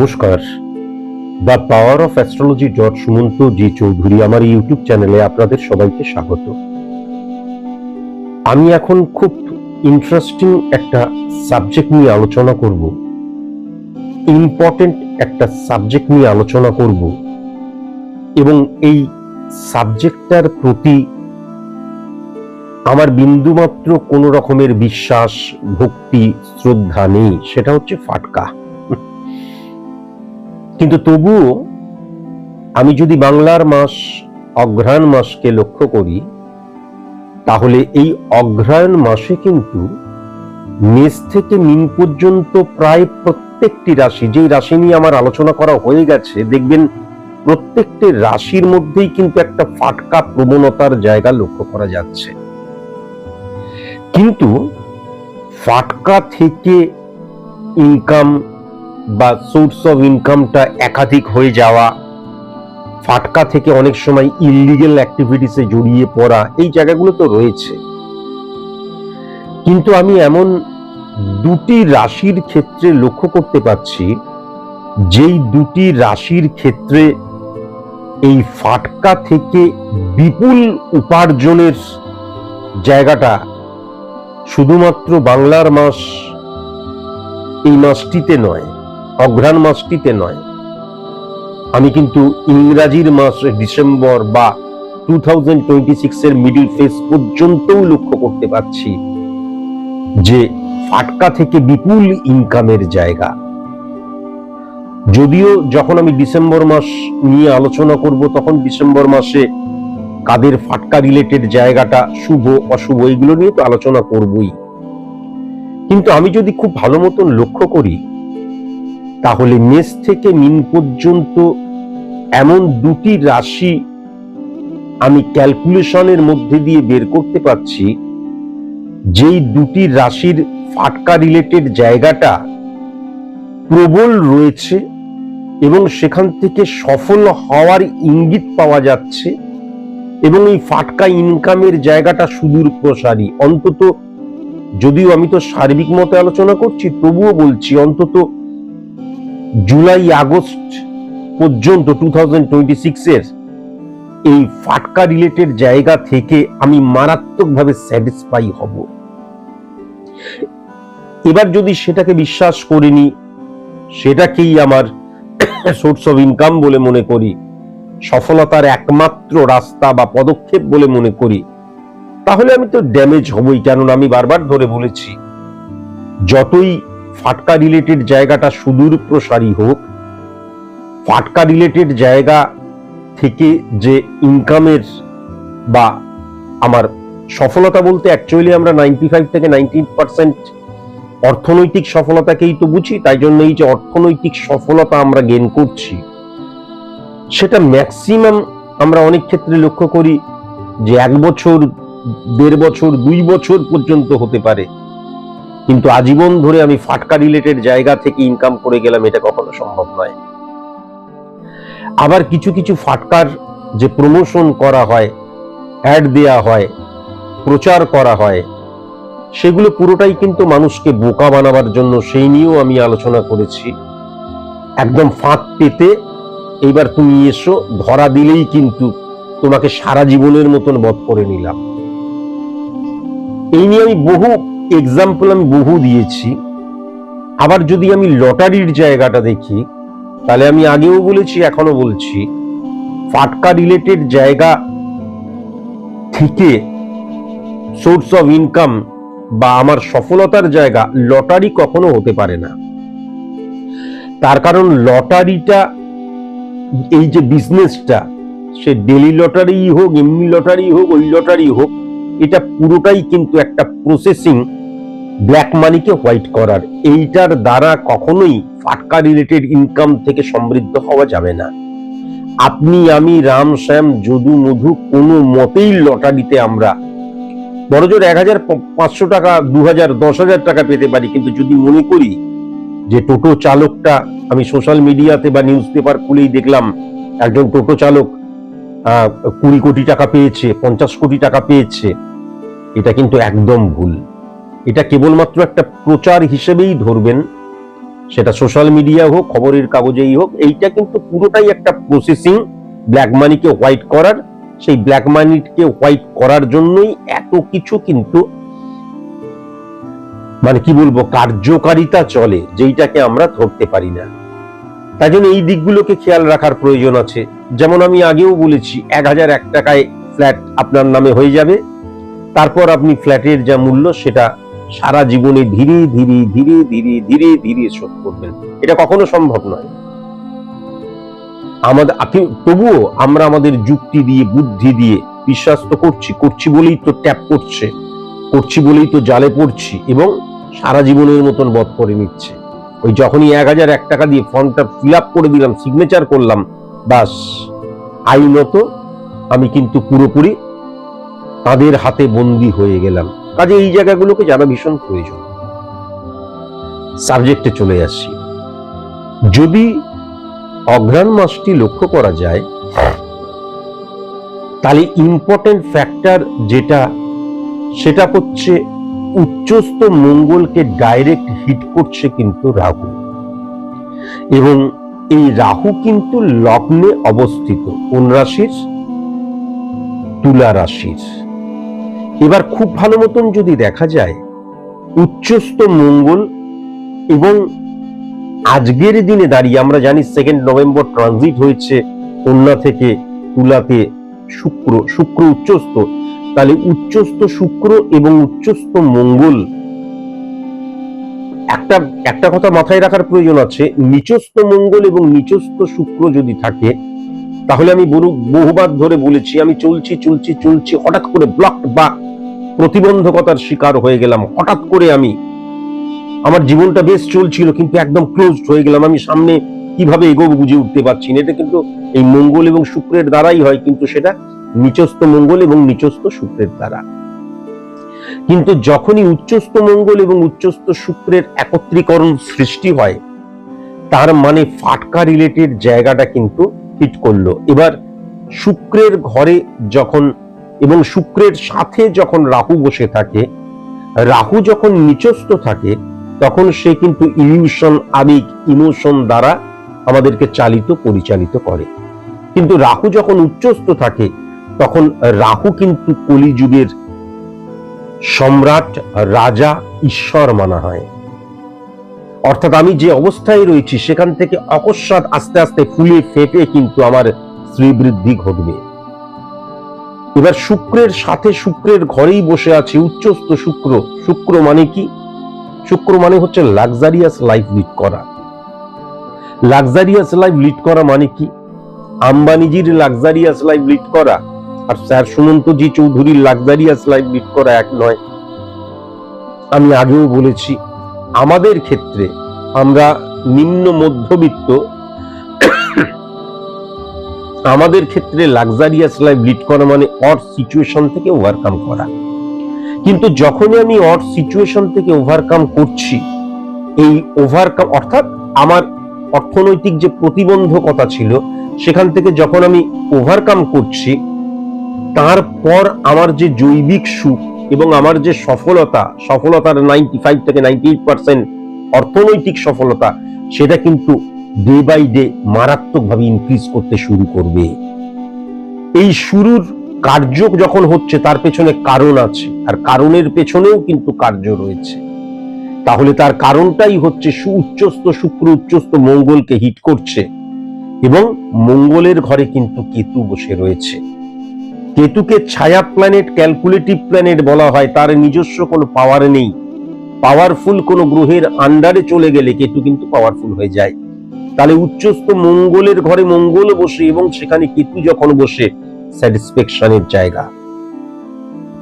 নমস্কার। The power of astrology dot Sumanta G Chowdhury আমার YouTube চ্যানেলে আপনাদের সবাইকে স্বাগত। আমি এখন খুব ইন্টারেস্টিং একটা সাবজেক্ট নিয়ে আলোচনা করব। ইম্পর্টেন্ট একটা সাবজেক্ট নিয়ে আলোচনা করব। এবং এই সাবজেক্টটার প্রতি আমার বিন্দুমাত্র কোনো রকমের বিশ্বাস, ভক্তি, শ্রদ্ধা নেই, সেটা হচ্ছে ফাটকা। কিন্তু তবুও আমি যদি বাংলার মাস অঘ্রায়ণ মাসকে লক্ষ্য করি, তাহলে এই অঘ্রায়ণ মাসে কিন্তু মেষ থেকে মিন পর্যন্ত প্রায় প্রত্যেকটি রাশি, যেই রাশি নিয়ে আমার আলোচনা করা হয়ে গেছে, দেখবেন প্রত্যেকটি রাশির মধ্যেই কিন্তু একটা ফাটকা প্রবণতার জায়গা লক্ষ্য করা যাচ্ছে। কিন্তু ফাটকা থেকে ইনকাম বা সোর্স অফ ইনকামটা একাধিক হয়ে যাওয়া, ফাটকা থেকে অনেক সময় ইলিগেল অ্যাক্টিভিটিসে জড়িয়ে পড়া, এই জায়গাগুলো তো রয়েছে। কিন্তু আমি এমন দুটি রাশির ক্ষেত্রে লক্ষ্য করতে পারছি, যেই দুটি রাশির ক্ষেত্রে এই ফাটকা থেকে বিপুল উপার্জনের জায়গাটা শুধুমাত্র বাংলার মাস এই মাসটিতে নয় অঘ্রাণ মাসটিতে নয়। আমি কিন্তু ইংরাজির মাস ডিসেম্বর বা টু থাউজেন্ড টোয়েন্টি সিক্স এর মিডিল ফেজ পর্যন্তও লক্ষ্য করতে পারছি যে ফাটকা থেকে বিপুল ইনকামের জায়গা। যদিও যখন আমি ডিসেম্বর মাস নিয়ে আলোচনা করব, তখন ডিসেম্বর মাসে কাদের ফাটকা রিলেটেড জায়গাটা শুভ, অশুভ, এগুলো নিয়ে তো আলোচনা করবই। কিন্তু আমি যদি খুব ভালো মতন লক্ষ্য করি তাহলে মেষ থেকে মিন পর্যন্ত এমন দুটি রাশি আমি ক্যালকুলেশনের মধ্যে দিয়ে বের করতে পারছি, যেই দুটি রাশির ফাটকা রিলেটেড জায়গাটা প্রবল রয়েছে এবং সেখান থেকে সফল হওয়ার ইঙ্গিত পাওয়া যাচ্ছে এবং এই ফাটকা ইনকামের জায়গাটা সুদূর প্রসারী। অন্তত যদিও আমি তো সার্বিক মতে আলোচনা করছি, তবুও বলছি অন্তত জুলাই আগস্ট পর্যন্ত টু থাউজেন্ড এই ফাটকা রিলেটেড জায়গা থেকে আমি মারাত্মকভাবে স্যাটিসফাই হব। এবার যদি সেটাকে বিশ্বাস করিনি সেটাকেই আমার সোর্স অফ ইনকাম বলে মনে করি, সফলতার একমাত্র রাস্তা বা পদক্ষেপ বলে মনে করি, তাহলে আমি তো ড্যামেজ হবই। কেননা আমি বারবার ধরে বলেছি, যতই ফাটকা রিলেটেড জায়গাটা সুদূর প্রসারী হোক, ফাটকা রিলেটেড জায়গা থেকে যে ইনকামের বা আমার সফলতা বলতে অ্যাকচুয়ালি আমরা নাইনটি ফাইভ থেকে নাইনটি পার্সেন্ট অর্থনৈতিক সফলতাকেই তো বুঝি, তাই জন্য এই যে অর্থনৈতিক সফলতা আমরা গেন করছি। সেটা ম্যাক্সিমাম আমরা অনেক ক্ষেত্রে লক্ষ্য করি যে এক বছর, দেড় বছর, দুই বছর পর্যন্ত হতে পারে। কিন্তু আজীবন ধরে আমি ফাটকা রিলেটেড জায়গা থেকে ইনকাম করে গেলাম, এটা কখনো সম্ভব নয়। আবার কিছু কিছু ফাটকার যে প্রমোশন করা হয় অ্যাড দেয়া হয়, প্রচার করা হয়, সেগুলো পুরোটাই কিন্তু মানুষকে বোকা বানাবার জন্য, সেই নিয়েও আমি আলোচনা করেছি। একদম ফাঁক পেতে এইবার তুমি এসো, ধরা দিলেই কিন্তু তোমাকে সারা জীবনের মতন বধ করে নিলাম। এই নিয়ে আমি বহু এক্সাম্পল আমি বহু দিয়েছি। আবার যদি আমি লটারির জায়গাটা দেখি, তাহলে আমি আগেও বলেছি এখনও বলছি। ফাটকা রিলেটেড জায়গা থেকে সোর্স অফ ইনকাম বা আমার সফলতার জায়গা লটারি কখনো হতে পারে না। তার কারণ লটারিটা, এই যে বিজনেসটা সে ডেলি লটারি হোক, এমনি লটারি হোক, ওই লটারি হোক, এটা পুরোটাই কিন্তু একটা প্রসেসিং ব্ল্যাক মানিকে হোয়াইট করার। এইটার দ্বারা কখনোই ফাটকা রিলেটেড ইনকাম থেকে সমৃদ্ধ হওয়া যাবে না। আপনি, আমি, রাম, শ্যাম, যদু, মধু কোনো মতেই লটারিতে আমরা বড়জোর এক হাজার পাঁচশো টাকা, দু হাজার, দশ হাজার টাকা পেতে পারি, কিন্তু যদি মনে করি যে টোটো চালকটা আমি সোশ্যাল মিডিয়াতে বা নিউজ পেপার খুলেই দেখলাম, একজন টোটো চালক কুড়ি কোটি টাকা পেয়েছে, পঞ্চাশ কোটি টাকা পেয়েছে, এটা কিন্তু একদম ভুল। এটা কেবলমাত্র একটা প্রচার হিসেবেই ধরবেন। সেটা সোশ্যাল মিডিয়া হোক, খবরের কাগজেই হোক, এইটা কিন্তু পুরোটাই একটা প্রসেসিং ব্ল্যাক মানিকে হোয়াইট করার। সেই ব্ল্যাক মানিকে হোয়াইট করার জন্যই এত কিছু কিন্তু মানে কি বলব, কার্যকারিতা চলে, যেইটাকে আমরা ধরতে পারি না। তাই জন্য এই দিকগুলোকে খেয়াল রাখার প্রয়োজন আছে। যেমন আমি আগেও বলেছি, এক হাজার এক টাকায় ফ্ল্যাট আপনার নামে হয়ে যাবে। তারপর আপনি ফ্ল্যাটের যা মূল্য, সেটা সারা জীবনে ধীরে ধীরে ধীরে ধীরে ধীরে ধীরে শোধ করবেন। এটা কখনো সম্ভব নয়। আমাদের আপনি- তবুও আমরা আমাদের যুক্তি দিয়ে, বুদ্ধি দিয়ে বিশ্বাস তো করছি করছি বলেই তো ট্যাপ করছে, করছি বলেই তো জালে পড়ছি এবং সারা জীবনের মতন বধ করে নিচ্ছে। ওই যখনই এক হাজার এক টাকা দিয়ে ফর্মটা ফিল আপ করে দিলাম সিগনেচার করলাম বাস আইনত আমি কিন্তু পুরোপুরি তাদের হাতে বন্দি হয়ে গেলাম। কাজে এই জায়গাগুলোকে জানা ভীষণ প্রয়োজন। সাবজেক্টে চলে আসি। যদি অঘ্রাণ মাসটি লক্ষ্য করা যায়, তাহলে ইম্পর্টেন্ট ফ্যাক্টর যেটা, সেটা হচ্ছে উচ্চস্থ মঙ্গলকে ডাইরেক্ট হিট করছে কিন্তু রাহু। এবং এই রাহু কিন্তু লগ্নে অবস্থিত। কোন রাশির? তুলা রাশির। এবার খুব ভালো মতন যদি দেখা যায়, উচ্চস্থ মঙ্গল এবং আজকের দিনে দাঁড়িয়ে আমরা জানি সেকেন্ড নভেম্বর ট্রানজিট হয়েছে কন্যা থেকে তুলাতে শুক্র শুক্র উচ্চস্থ। তাহলে উচ্চস্থ শুক্র এবং উচ্চস্থ মঙ্গল একটা একটা কথা মাথায় রাখার প্রয়োজন আছে, নিচস্থ মঙ্গল এবং নিচস্থ শুক্র যদি থাকে, তাহলে আমি বহু- বহুবার ধরে বলেছি, আমি চলছি চলছি চলছি, হঠাৎ করে ব্লক বা প্রতিবন্ধকতার শিকার হয়ে গেলাম। হঠাৎ করে আমি, আমার জীবনটা বেশ চলছিল, কিন্তু একদম ক্লোজড হয়ে গেলাম। আমি সামনে কীভাবে এগোবো বুঝে উঠতে পারছি না। এটা কিন্তু এই মঙ্গল এবং শুক্রের দ্বারাই হয়, কিন্তু সেটা নিচস্থ মঙ্গল এবং নিচস্থ শুক্রের দ্বারা। কিন্তু যখনই উচ্চস্থ মঙ্গল এবং উচ্চস্থ শুক্রের একত্রীকরণ সৃষ্টি হয়, তার মানে ফাটকা রিলেটেড জায়গাটা কিন্তু হিট করল। এবার শুক্রের ঘরে যখন এবং শুক্রের সাথে যখন রাহু বসে থাকে, রাহু যখন নিচস্থ থাকে, তখন সে কিন্তু ইলিউশন আবেগ, ইমোশন দ্বারা আমাদেরকে চালিত, পরিচালিত করে। কিন্তু রাহু যখন উচ্চস্থ থাকে, তখন রাহু কিন্তু কলিযুগের সম্রাট, রাজা, ঈশ্বর মানা হয়। অর্থাৎ আমি যে অবস্থায় রয়েছি, সেখান থেকে অকস্মাৎ আস্তে আস্তে ফুলে ফেপে কিন্তু আমার শ্রীবৃদ্ধি ঘটবে। এবার শুক্রের সাথে শুক্রের ঘরেই বসে আছে, উচ্চস্থ শুক্র। শুক্র মানে কি? শুক্র মানে হচ্ছে লাক্সারিয়াস লাইফ লিড করা। লাক্সারিয়াস লাইফ লিড করা মানে কি? আম্বানিজির লাক্সারিয়াস লাইফ লিড করা। আর স্যার সুমন্তজি চৌধুরীর লাক্সারিয়াস লাইফ লিড করা এক নয়। আমি আগেও বলেছি, আমাদের ক্ষেত্রে আমরা নিম্ন মধ্যবিত্ত আমাদের ক্ষেত্রে লাক্সারিয়াস লাইফ লিড করা মানে অর সিচুয়েশন থেকে ওভারকাম করা। কিন্তু যখনই আমি অর সিচুয়েশন থেকে ওভারকাম করছি, এই ওভারকাম অর্থাৎ আমার অর্থনৈতিক যে প্রতিবন্ধকতা ছিল, সেখান থেকে যখন আমি ওভারকাম করছি, তারপর আমার যে জৈবিক সুখ এবং আমার যে সফলতা, সফলতার নাইনটি ফাইভ থেকে নাইনটি এইট পার্সেন্ট অর্থনৈতিক সফলতা, সেটা কিন্তু ডে বাই ডে মারাত্মকভাবে ইনক্রিজ করতে শুরু করবে। এই শুরুর কার্য যখন হচ্ছে, তার পেছনে কারণ আছে। আর কারণের পেছনেও কিন্তু কার্য রয়েছে। তাহলে তার কারণটাই হচ্ছে উচ্চস্থ শুক্র উচ্চস্থ মঙ্গলকে হিট করছে এবং মঙ্গলের ঘরে কিন্তু কেতু বসে রয়েছে। কেতুকে ছায়া প্ল্যানেট ক্যালকুলেটিভ প্ল্যানেট বলা হয়, তার নিজস্ব কোনো পাওয়ার নেই। পাওয়ারফুল কোনো গ্রহের আন্ডারে চলে গেলে কেতু কিন্তু পাওয়ারফুল হয়ে যায়। তাহলে উচ্চস্থ মঙ্গলের ঘরে মঙ্গল বসে এবং সেখানে কেতু যখন বসে স্যাটিসফ্যাকশনের জায়গা।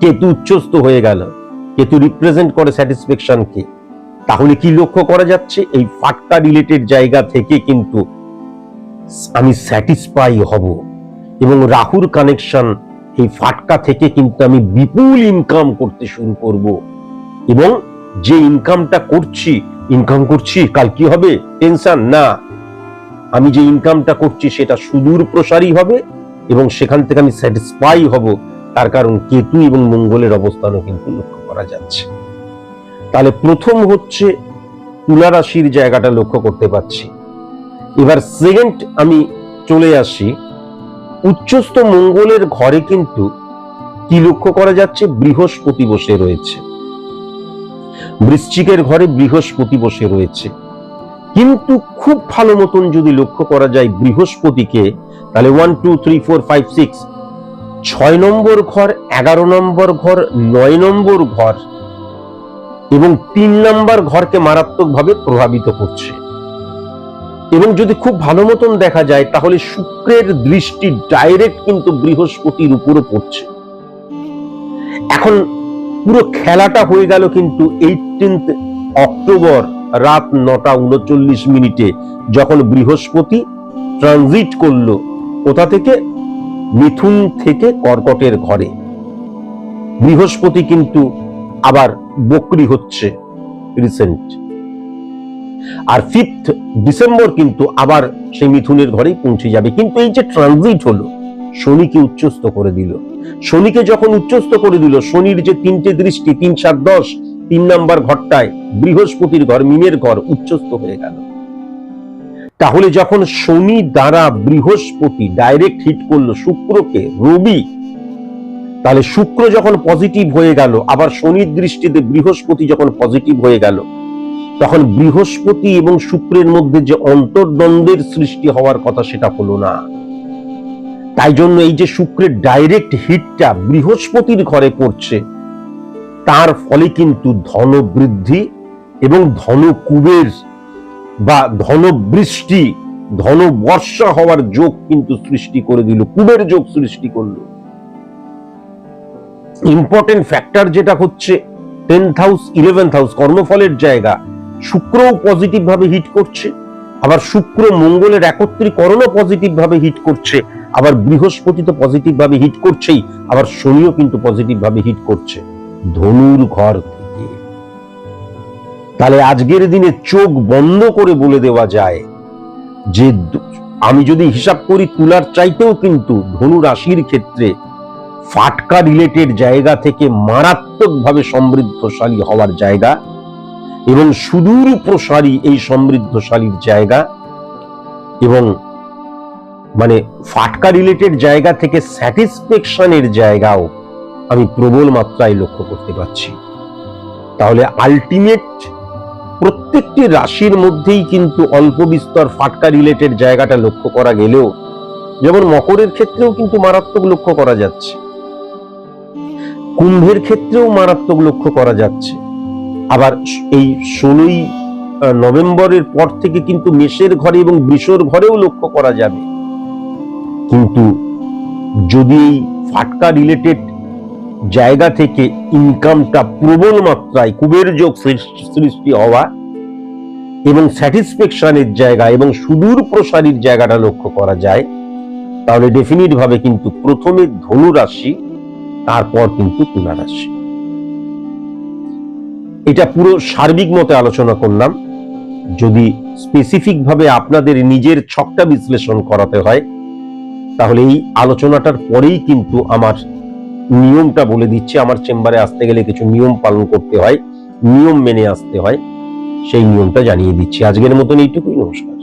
কেতু উচ্চস্থ হয়ে গেল। কেতু রিপ্রেজেন্ট করে স্যাটিসফ্যাকশনকে তাহলে কি লক্ষ্য করা যাচ্ছে? এই ফাটকা রিলেটেড জায়গা থেকে কিন্তু আমি স্যাটিসফাই হব। এবং রাহুর কানেকশন এই ফাটকা থেকে কিন্তু আমি বিপুল ইনকাম করতে শুরু করব। এবং যে ইনকামটা করছি ইনকাম করছি, কাল কি হবে? টেনশন না। আমি যে ইনকামটা করছি সেটা সুদূর প্রসারী হবে এবং সেখান থেকে আমি স্যাটিসফাই হব, তার কারণ কেতু এবং মঙ্গলের অবস্থানও কিন্তু লক্ষ্য করা যাচ্ছে। তাহলে প্রথম হচ্ছে তুলা রাশির জায়গাটা লক্ষ্য করতে পাচ্ছি এবার সেকেন্ড আমি চলে আসি, উচ্চস্থ মঙ্গলের ঘরে কিন্তু কি লক্ষ্য করা যাচ্ছে? বৃহস্পতি বসে রয়েছে। বৃশ্চিকের ঘরে বৃহস্পতি বসে রয়েছে। কিন্তু খুব ভালো মতন যদি লক্ষ্য করা যায় বৃহস্পতিকে, তাহলে one two three four five six ছয় নম্বর ঘর, এগারো নম্বর ঘর, নয় নম্বর ঘর এবং তিন নম্বর ঘরকে মারাত্মকভাবে প্রভাবিত করছে। এবং যদি খুব ভালো মতন দেখা যায়, তাহলে শুক্রের দৃষ্টি ডাইরেক্ট কিন্তু বৃহস্পতির উপরে পড়ছে। এখন পুরো খেলাটা হয়ে গেল কিন্তু এইটিন্থ অক্টোবর রাত নটা উনচল্লিশ মিনিটে যখন বৃহস্পতি ট্রানজিট করল, কোথা থেকে? মিথুন থেকে কর্কটের ঘরে। বৃহস্পতি কিন্তু আবার বকরি হচ্ছে রিসেন্ট আর ফিফথ ডিসেম্বর কিন্তু আবার সেই মিথুনের ঘরেই পৌঁছে যাবে। কিন্তু এই যে ট্রানজিট হলো, শনিকে উচ্চস্ত করে দিল। শনিকে যখন উচ্চস্ত করে দিল, শনির যে তিনটে দৃষ্টি, তিন, সাত, দশ তিন নাম্বার ঘরটায় বৃহস্পতির ঘর, মিনের ঘর উচ্চস্ত হয়ে গেল। তাহলে যখন শনি দ্বারা বৃহস্পতি ডাইরেক্ট হিট করল শুক্রকে, রবি, তাহলে শুক্র যখন পজিটিভ হয়ে গেল, আবার শনির দৃষ্টিতে বৃহস্পতি যখন পজিটিভ হয়ে গেল, তখন বৃহস্পতি এবং শুক্রের মধ্যে যে অন্তর্দ্বন্দ্বের সৃষ্টি হওয়ার কথা সেটা হলো না। তাই জন্য এই যে শুক্রের ডাইরেক্ট হিটটা বৃহস্পতির ঘরে পড়ছে তার ফলে কিন্তু ধন বৃদ্ধি এবং ধন কুবের বা ধন বৃষ্টি ধন বর্ষা হওয়ার যোগ কিন্তু সৃষ্টি করে দিল, কুবের যোগ সৃষ্টি করল। ইম্পর্টেন্ট ফ্যাক্টর যেটা হচ্ছে টেন্থ হাউস ইলেভেন্থ হাউস কর্মফলের জায়গা, শুক্রও পজিটিভ ভাবে হিট করছে, আবার শুক্র মঙ্গলের একত্রীকরণও পজিটিভ ভাবে হিট করছে, আবার বৃহস্পতি তো পজিটিভ ভাবে হিট করছেই, আবার শনিও কিন্তু পজিটিভ ভাবে হিট করছে। ধনুর ঘর থেকে। তাহলে আজকের দিনে চোখ বন্ধ করে বলে দেওয়া যায় যে, আমি যদি হিসাব করি তুলার চাইতেও কিন্তু ধনু রাশির ক্ষেত্রে ফাটকা রিলেটেড জায়গা থেকে মারাত্মকভাবে সমৃদ্ধশালী হওয়ার জায়গা এবং সুদূর প্রসারী এই সমৃদ্ধশালীর জায়গা এবং মানে ফাটকা রিলেটেড জায়গা থেকে স্যাটিসফ্যাকশনের জায়গাও আমি প্রবল মাত্রায় লক্ষ্য করতে পারছি। তাহলে আলটিমেট প্রত্যেকটি রাশির মধ্যেই কিন্তু অল্প বিস্তর ফাটকা রিলেটেড জায়গাটা লক্ষ্য করা গেলেও, যেমন মকরের ক্ষেত্রেও কিন্তু মারাত্মক লক্ষ্য করা যাচ্ছে। কুম্ভের ক্ষেত্রেও মারাত্মক লক্ষ্য করা যাচ্ছে। আবার এই ষোলোই নভেম্বরের পর থেকে কিন্তু মেষের ঘরে এবং বৃষর ঘরেও লক্ষ্য করা যাবে। কিন্তু যদি এই ফাটকা রিলেটেড জায়গা থেকে ইনকামটা প্রবল মাত্রায় কুবের যোগ সৃষ্টি হওয়া এবং স্যাটিসফ্যাকশনের জায়গা এবং সুদূর প্রসারীর জায়গাটা লক্ষ্য করা যায়, তাহলে ডেফিনিট ভাবে কিন্তু প্রথমে ধনু রাশি তারপর কিন্তু তুলা রাশি এটা পুরো সার্বিক মতে আলোচনা করলাম। যদি স্পেসিফিক ভাবে আপনাদের নিজের ছকটা বিশ্লেষণ করাতে হয়, তাহলে এই আলোচনাটার পরেই কিন্তু আমার নিয়মটা বলে দিচ্ছি, আমার চেম্বারে আসতে গেলে কিছু নিয়ম পালন করতে হয়, নিয়ম মেনে আসতে হয়, সেই নিয়মটা জানিয়ে দিচ্ছি। আজকের মতন এইটুকুই, নমস্কার।